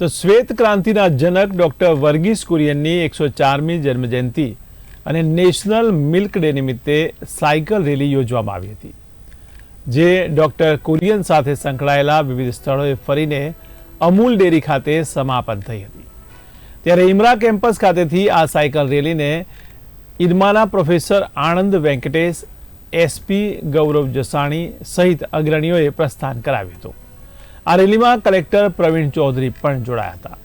તો શ્વેત ક્રાંતિના જનક ડૉક્ટર વર્ગીસ કુરિયનની એકસો ચારમી જન્મજયંતિ અને નેશનલ મિલ્ક ડે નિમિત્તે સાયકલ રેલી યોજવામાં આવી હતી, જે ડૉક્ટર કુરિયન સાથે સંકળાયેલા વિવિધ સ્થળોએ ફરીને અમૂલ ડેરી ખાતે સમાપન થઈ હતી. ત્યારે ઇમરા કેમ્પસ ખાતેથી આ સાયકલ રેલીને ઇરમાના પ્રોફેસર આણંદ વેંકટેશ, એસપી ગૌરવ જસાણી સહિત અગ્રણીઓએ પ્રસ્થાન કરાવ્યું હતું. આ રેલીમાં કલેક્ટર પ્રવીણ ચૌધરી પણ જોડાયા હતા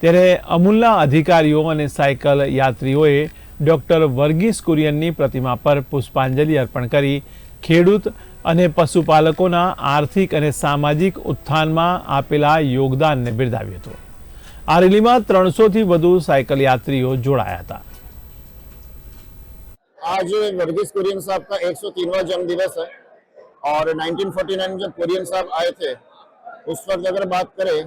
ત્યારે અમૂલના અધિકારીઓ અને સાયકલ યાત્રીઓએ ડૉક્ટર વર્ગીસ કુરિયનની પ્રતિમા પર પુષ્પાંજલિ અર્પણ કરી ખેડૂત અને પશુપાલકોના આર્થિક અને સામાજિક ઉત્થાનમાં આપેલા યોગદાનને બિરદાવ્યું હતું આ રેલીમાં ત્રણસોથી વધુ સાયકલ યાત્રીઓ જોડાયા હતા आज वर्गीस कुरियन साहब का 103वां जन्म दिवस है और 1949 में जब कुरियन साहब आए थे उस वक्त अगर बात करें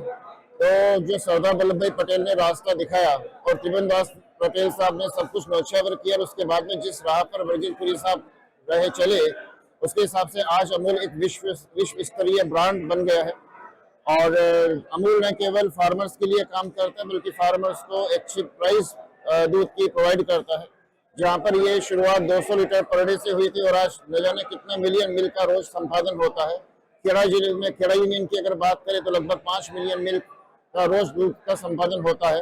तो जो सरदार वल्लभ भाई पटेल ने रास्ता दिखाया और त्रिभुवन दास पटेल साहब ने सब कुछ नौछावर किया और उसके बाद में जिस राह पर वर्गीस कुरियन साहब रहे चले, उसके हिसाब से आज अमूल एक विश्व विश्व स्तरीय ब्रांड बन गया है। और अमूल न केवल फार्मर्स के लिए काम करता है, बल्कि फार्मर्स को अच्छी प्राइस दूध की प्रोवाइड करता है। जहाँ पर ये शुरुआत 200 लीटर पर डे से हुई थी और आज न जाने कितने मिलियन मिल का रोज संपादन होता है। खेड़ा जिले में खेड़ा यूनियन की अगर बात करें तो लगभग पाँच मिलियन मिल्क का रोज दूध का संपादन होता है